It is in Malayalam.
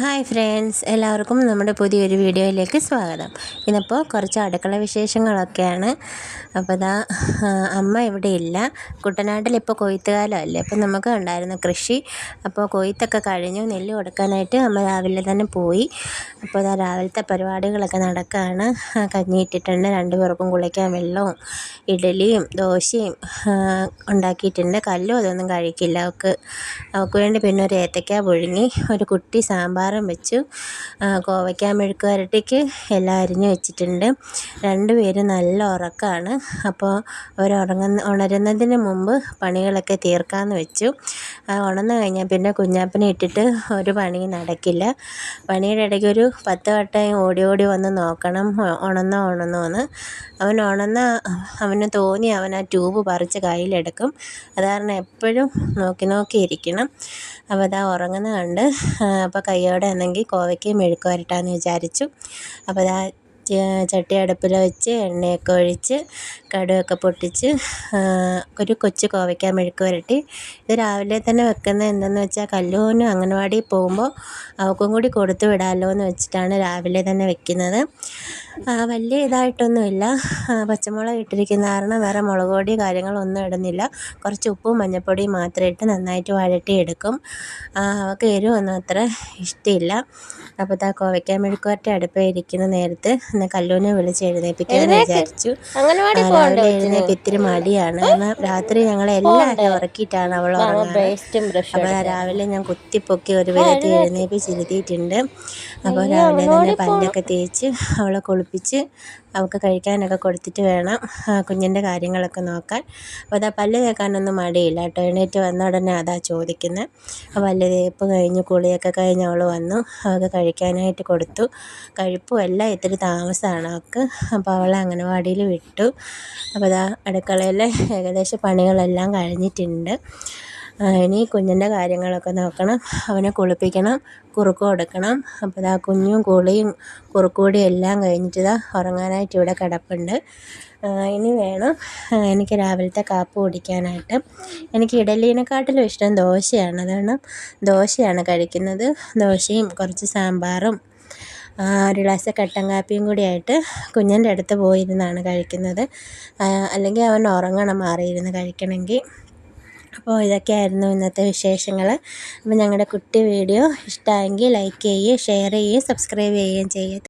ഹായ് ഫ്രണ്ട്സ് എല്ലാവർക്കും നമ്മുടെ പുതിയൊരു വീഡിയോയിലേക്ക് സ്വാഗതം. ഇന്നിപ്പോൾ കുറച്ച് അടുക്കള വിശേഷങ്ങളൊക്കെയാണ്. അപ്പോൾ ഇതാ അമ്മ ഇവിടെ ഇല്ല. കുട്ടനാട്ടിൽ ഇപ്പോൾ കൊയ്ത്ത് കാലമല്ലേ അപ്പോൾ നമുക്ക് ഉണ്ടായിരുന്ന കൃഷി. അപ്പോൾ കൊയ്ത്തൊക്കെ കഴിഞ്ഞു നെല്ല് കൊടുക്കാനായിട്ട് അമ്മ രാവിലെ തന്നെ പോയി. അപ്പോൾ ഇതാ രാവിലത്തെ പരിപാടികളൊക്കെ നടക്കുകയാണ് കഞ്ഞി ഇട്ടിട്ടുണ്ട് രണ്ട് പേർക്കും കുളിക്കാൻ വെള്ളവും ഇഡലിയും ദോശയും ഉണ്ടാക്കിയിട്ടുണ്ട്. കല്ലും അതൊന്നും കഴിക്കില്ല. അവൾക്ക് അവൾക്ക് വേണ്ടി പിന്നെ ഒരു ഏത്തക്ക പുഴുങ്ങി ഒരു കുട്ടി സാമ്പാറും വെച്ചു. കോവയ്ക്ക മെഴുക്ക് വരട്ടിക്ക് എല്ലാം അരിഞ്ഞ് വെച്ചിട്ടുണ്ട്. രണ്ട് പേരും നല്ല ഉറക്കമാണ് അപ്പോൾ അവർ ഉറങ്ങുന്ന ഉണരുന്നതിന് മുമ്പ് പണികളൊക്കെ തീർക്കാമെന്ന് വെച്ചു. ഉണർന്നു കഴിഞ്ഞാൽ പിന്നെ കുഞ്ഞാപ്പനെ ഇട്ടിട്ട് ഒരു പണി നടക്കില്ല. പണിയുടെ ഇടയ്ക്ക് ഒരു പത്ത് വട്ടം ഓടി ഓടി വന്ന് നോക്കണം ഉണന്നോ ഉണന്നോ എന്ന്. അവൻ ഉണന്ന അവന് തോന്നി അവൻ ആ ട്യൂബ് പറിച്ച് കയ്യിലെടുക്കും. അത് കാരണം എപ്പോഴും നോക്കി നോക്കി ഇരിക്കണം. അപ്പോൾ അതാ ഉറങ്ങുന്നത് കണ്ട് അപ്പോൾ കയ്യോടെ എന്നെങ്കിൽ ആണെങ്കിൽ കോവയ്ക്കയും മെഴുക്ക് വരട്ടാമെന്ന് വിചാരിച്ചു. അപ്പോൾ ദാ ചട്ടി അടുപ്പിൽ വെച്ച് എണ്ണയൊക്കെ ഒഴിച്ച് കടുകൊക്കെ പൊട്ടിച്ച് ഒരു കൊച്ചു കോവയ്ക്ക മെഴുക്ക് വരട്ടി. ഇത് രാവിലെ തന്നെ വെക്കുന്നത് എന്തെന്ന് വെച്ചാൽ കല്ലൂന് അംഗനവാടിയിൽ പോകുമ്പോൾ അവൾക്കും കൂടി കൊടുത്തു വിടാമല്ലോ എന്ന് വെച്ചിട്ടാണ് രാവിലെ തന്നെ വെക്കുന്നത്. വലിയ ഇതായിട്ടൊന്നുമില്ല. പച്ചമുളക് ഇട്ടിരിക്കുന്ന കാരണം വേറെ മുളക് പൊടി കാര്യങ്ങളൊന്നും ഇടുന്നില്ല. കുറച്ച് ഉപ്പും മഞ്ഞൾപ്പൊടിയും മാത്രം ഇട്ട് നന്നായിട്ട് വഴട്ടി എടുക്കും. അവൾക്ക് എരിവൊന്നും അത്ര ഇഷ്ടമില്ല അപ്പോൾ താ കോവയ്ക്ക മെഴുക്കുവരട്ടി അടുപ്പേ ഇരിക്കുന്ന നേരത്ത് ഇന്ന് കല്ലൂനെ വിളിച്ച് എഴുന്നേപ്പിക്കാന്ന് വിചാരിച്ചു. രാവിലെ എഴുന്നേൽപ്പ് ഇത്തിരി മടിയാണ്. കാരണം രാത്രി ഞങ്ങളെ എല്ലാവരും ഉറക്കിയിട്ടാണ് അവൾ ഉറങ്ങുന്നത് അപ്പോൾ രാവിലെ ഞാൻ കുത്തിപ്പൊക്കി ഒരു വിധത്തിൽ എഴുന്നേപ്പിച്ചിരുത്തിയിട്ടുണ്ട് അപ്പോൾ രാവിലെ തന്നെ പല്ലൊക്കെ തേച്ച് അവളെ കുളിപ്പിച്ച് അവൾക്ക് കഴിക്കാനൊക്കെ കൊടുത്തിട്ട് വേണം കുഞ്ഞിന്റെ കാര്യങ്ങളൊക്കെ നോക്കാൻ. അപ്പോൾ അതാ പല്ല് തേക്കാനൊന്നും മടിയില്ല കേട്ടോ. എണീറ്റ് വന്ന ഉടനെ അതാ ചോദിക്കുന്നത് പല്ല് തേപ്പ് കഴിഞ്ഞ് കുളിയൊക്കെ കഴിഞ്ഞ് അവൾ വന്നു. അവൾക്ക് കഴിക്കാനായിട്ട് കൊടുത്തു. കഴിപ്പും എല്ലാം ഇത്തിരി താമസമാണ് അവൾക്ക്. അപ്പോൾ അവളെ അംഗനവാടിയിൽ വിട്ടു. അപ്പോൾ അതാ അടുക്കളയിലെ ഏകദേശം പണികളെല്ലാം കഴിഞ്ഞിട്ടുണ്ട്. ഇനി കുഞ്ഞിന്റെ കാര്യങ്ങളൊക്കെ നോക്കണം. അവനെ കുളിപ്പിക്കണം കുറുക്ക് കൊടുക്കണം. അപ്പോൾ ഇതാ കുഞ്ഞും കുളിയും കുറുക്കുകൂടി എല്ലാം കഴിഞ്ഞിട്ട് ഇതാ ഉറങ്ങാനായിട്ട് ഇവിടെ കിടപ്പുണ്ട്. ഇനി വേണം എനിക്ക് രാവിലത്തെ കാപ്പ് കുടിക്കാനായിട്ട്. എനിക്ക് ഇഡലീനെക്കാട്ടിലും ഇഷ്ടം ദോശയാണ്. അതാണ് ദോശയാണ് കഴിക്കുന്നത്. ദോശയും കുറച്ച് സാമ്പാറും ഒരു ഗ്ലാസ് കട്ടൻ കാപ്പിയും കൂടി ആയിട്ട് കുഞ്ഞിന്റെ അടുത്ത് പോയിരുന്നാണ് കഴിക്കുന്നത്. അല്ലെങ്കിൽ അവൻ ഉറങ്ങണം മാറിയിരുന്ന് കഴിക്കണമെങ്കിൽ. അപ്പോൾ ഇതൊക്കെയായിരുന്നു ഇന്നത്തെ വിശേഷങ്ങൾ. അപ്പോൾ ഞങ്ങളുടെ കുട്ടി വീഡിയോ ഇഷ്ടമായെങ്കിൽ ലൈക്ക് ചെയ്യുകയും ഷെയർ ചെയ്യുകയും സബ്സ്ക്രൈബ് ചെയ്യുകയും ചെയ്യുക.